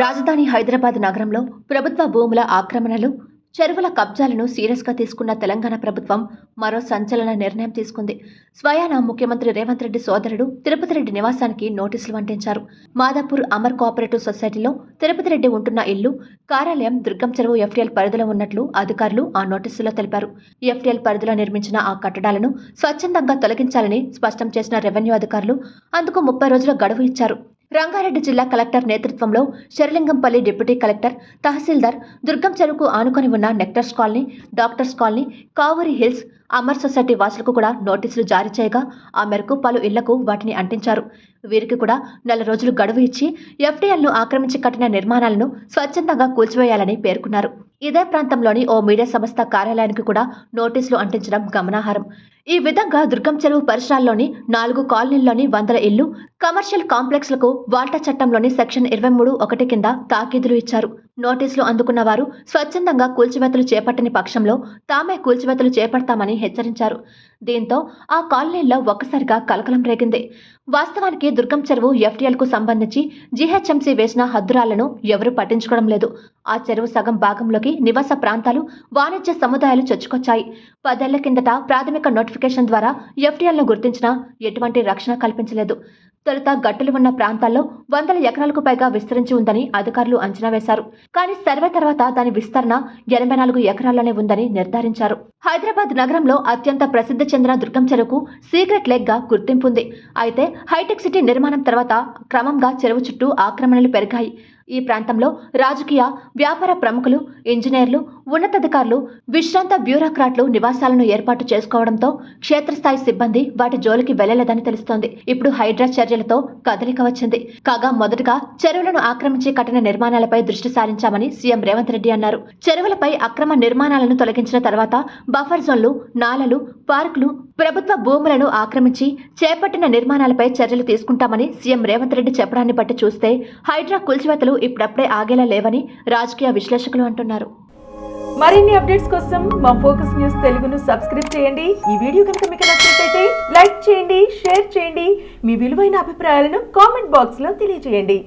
రాజధాని హైదరాబాద్ నగరంలో ప్రభుత్వ భూముల ఆక్రమణలు చెరువుల కబ్జాలను సీరియస్గా తీసుకున్న తెలంగాణ ప్రభుత్వం మరో సంచలన నిర్ణయం తీసుకుంది. స్వయాన ముఖ్యమంత్రి రేవంత్ రెడ్డి సోదరుడు తిరుపతి రెడ్డి నివాసానికి నోటీసులు అంటించారు. మాదాపూర్ అమర్ కోఆపరేటివ్ సొసైటీలో తిరుపతి రెడ్డి ఉంటున్న ఇల్లు కార్యాలయం దుర్గం చెరువు ఎఫ్టీఎల్ పరిధిలో ఉన్నట్లు అధికారులు ఆ నోటీసులో తెలిపారు. ఎఫ్టీఎల్ పరిధిలో నిర్మించిన ఆ కట్టడాలను స్వచ్ఛందంగా తొలగించాలని స్పష్టం చేసిన రెవెన్యూ అధికారులు అందుకు ముప్పై రోజుల గడువు ఇచ్చారు. రంగారెడ్డి జిల్లా కలెక్టర్ నేతృత్వంలో శరలింగంపల్లి డిప్యూటీ కలెక్టర్ తహసీల్దార్ దుర్గం చెరువుకు ఆనుకొని ఉన్న nectars colony doctors colony Kavuri hills Amar society వాసులకు కూడా నోటీసులు జారీ చేయగా ఆ మేరకు పలు ఇళ్ళకు వాటిని అంటించారు. వీరికి కూడా నెల రోజులు గడువు ఇచ్చి ఎఫ్టీఎల్ను ఆక్రమించి కట్టిన నిర్మాణాలను స్వచ్ఛందంగా కూల్చివేయాలని పేర్కొన్నారు. ఇదే ప్రాంతంలోని ఓ మీడియా సంస్థ కార్యాలయానికి కూడా నోటీసులు అంటించడం గమనార్హం. ఈ విధంగా దుర్గం చెరువు పరిసరాల్లోని నాలుగు కాలనీల్లోని వందల ఇల్లు కమర్షియల్ కాంప్లెక్స్లకు వాల్టా చట్టంలోని సెక్షన్ ఇరవై మూడు ఒకటి కింద తాకీదులు ఇచ్చారు. నోటీసులు అందుకున్న వారు స్వచ్ఛందంగా కూల్చివేతలు చేపట్టని పక్షంలో తామే కూల్చివేతలు చేపడతామని హెచ్చరించారు. దీంతో ఆ కాలనీల్లో ఒక్కసారిగా కలకలం రేగింది. వాస్తవానికి దుర్గం చెరువు ఎఫ్టీఎల్కు సంబంధించి జీహెచ్ఎంసీ వేసిన హద్దురాలను ఎవరూ పట్టించుకోవడం లేదు. ఆ చెరువు సగం భాగంలోకి నివాస ప్రాంతాలు వాణిజ్య సముదాయాలు చొచ్చుకొచ్చాయి. పదేళ్ళ కిందట ప్రాథమిక నోటిఫికేషన్ ద్వారా ఎఫ్టీఎల్ను గుర్తించినా ఎటువంటి రక్షణ కల్పించలేదు. తొలుత గట్టులు ఉన్న ప్రాంతాల్లో వందల ఎకరాలకు పైగా విస్తరించి ఉందని అధికారులు అంచనా వేశారు. కానీ సర్వే తర్వాత దాని విస్తరణ ఎనభై నాలుగు ఎకరాల్లోనే ఉందని నిర్ధారించారు. హైదరాబాద్ నగరంలో అత్యంత ప్రసిద్ధి చెందిన దుర్గం చెరువుకు సీక్రెట్ లెగ్గా గా గుర్తింపు ఉంది. అయితే హైటెక్ సిటీ నిర్మాణం తర్వాత క్రమంగా చెరువు చుట్టూ ఆక్రమణలు పెరిగాయి. ఈ ప్రాంతంలో రాజకీయ వ్యాపార ప్రముఖులు ఇంజనీర్లు ఉన్నతాధికారులు విశ్రాంత బ్యూరోక్రాట్లు నివాసాలను ఏర్పాటు చేసుకోవడంతో క్షేత్రస్థాయి సిబ్బంది వాటి జోలికి వెళ్ళలేదని తెలుస్తోంది. ఇప్పుడు హైడ్రా చర్యలతో కదలిక వచ్చింది. కాగా మొదటగా చెరువులను ఆక్రమించి కట్టిన నిర్మాణాలపై దృష్టి సారించామని సీఎం రేవంత్ రెడ్డి అన్నారు. చెరువులపై అక్రమ నిర్మాణాలను తొలగించిన తర్వాత బఫర్ జోన్లు నాలలు పార్కులు ప్రభుత్వ భూములను ఆక్రమించి చేపట్టిన నిర్మాణాలపై చర్యలు తీసుకుంటామని సీఎం రేవంత్ రెడ్డి చెప్పడాన్ని బట్టి చూస్తే హైడ్రా కూల్చివేతలు ఇప్పుడప్పుడే ఆగేలా లేవని రాజకీయ విశ్లేషకులు అంటున్నారు. మరిన్ని అప్డేట్స్ కోసం మా ఫోకస్ న్యూస్ తెలుగును సబ్స్క్రైబ్ చేయండి. ఈ వీడియో కనుక మీకు నచ్చినట్లయితే లైక్ చేయండి షేర్ చేయండి. మీ విలువైన అభిప్రాయాలను కామెంట్ బాక్స్లో తెలియజేయండి.